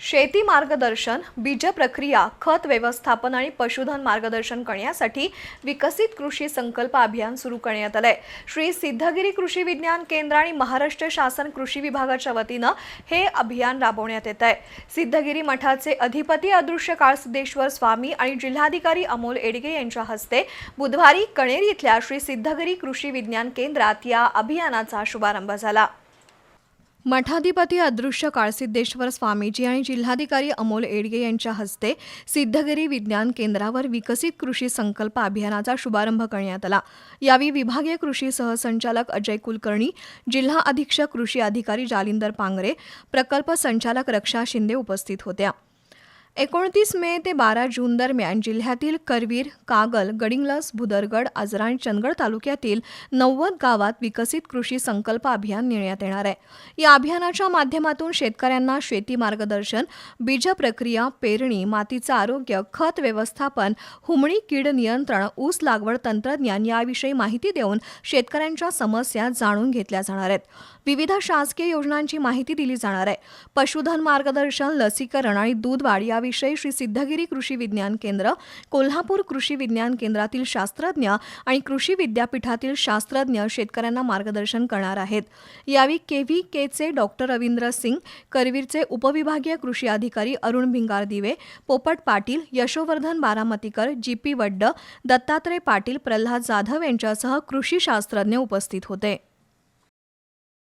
शेती मार्गदर्शन बीज प्रक्रिया खत व्यवस्थापन आणि पशुधन मार्गदर्शन करण्यासाठी विकसित कृषी संकल्प अभियान सुरू करण्यात आलंय. श्री सिद्धगिरी कृषी विज्ञान केंद्र आणि महाराष्ट्र शासन कृषी विभागाच्या वतीनं हे अभियान राबवण्यात येत आहे. सिद्धगिरी मठाचे अधिपती अदृश्य काळसिद्धेश्वर स्वामी आणि जिल्हाधिकारी अमोल एडगे यांच्या हस्ते बुधवारी कणेरी इथल्या श्री सिद्धगिरी कृषी विज्ञान केंद्रात या अभियानाचा शुभारंभ झाला. मठाधिपती अदृश्य काळसिद्धेश्वर स्वामीजी आणि जिल्हाधिकारी अमोल एडगे यांच्या हस्ते सिद्धगिरी विज्ञान केंद्रावर विकसित कृषी संकल्प अभियानाचा शुभारंभ करण्यात आला. यावेळी विभागीय कृषी सहसंचालक अजय कुलकर्णी जिल्हा अधीक्षक कृषी अधिकारी जालिंदर पांगरे प्रकल्प संचालक रक्षा शिंदे उपस्थित होत्या. एकोणतीस मे ते बारा जून दरम्यान जिल्ह्यातील करवीर कागल गडिंगलस भुदरगड आजरा आणि चंदगड तालुक्यातील नव्वद गावात विकसित कृषी संकल्प अभियान नेण्यात येणार आहे. या अभियानाच्या माध्यमातून शेतकऱ्यांना शेती मार्गदर्शन बीज प्रक्रिया पेरणी मातीचं आरोग्य खत व्यवस्थापन हुमणी कीड नियंत्रण ऊस लागवड तंत्रज्ञान याविषयी माहिती देऊन शेतकऱ्यांच्या समस्या जाणून घेतल्या जाणार आहेत. विविध शासकीय योजनांची माहिती दिली जाणार आहे. पशुधन मार्गदर्शन लसीकरण आणि दूध वाढ याविषयी श्री सिद्धगिरी कृषी विज्ञान केंद्र कोल्हापूर कृषी विज्ञान केंद्रातील शास्त्रज्ञ आणि कृषी विद्यापीठातील शास्त्रज्ञ शेतकऱ्यांना मार्गदर्शन करणार आहेत. यावेळी केव्ही केचे डॉक्टर रवींद्र सिंग करवीरचे उपविभागीय कृषी अधिकारी Arun Bhingardive Popat Patil Yashovardhan Baramatikar G P Vadd Dattatray Patil Pralhad Jadhav यांच्यासह कृषी शास्त्रज्ञ उपस्थित होते.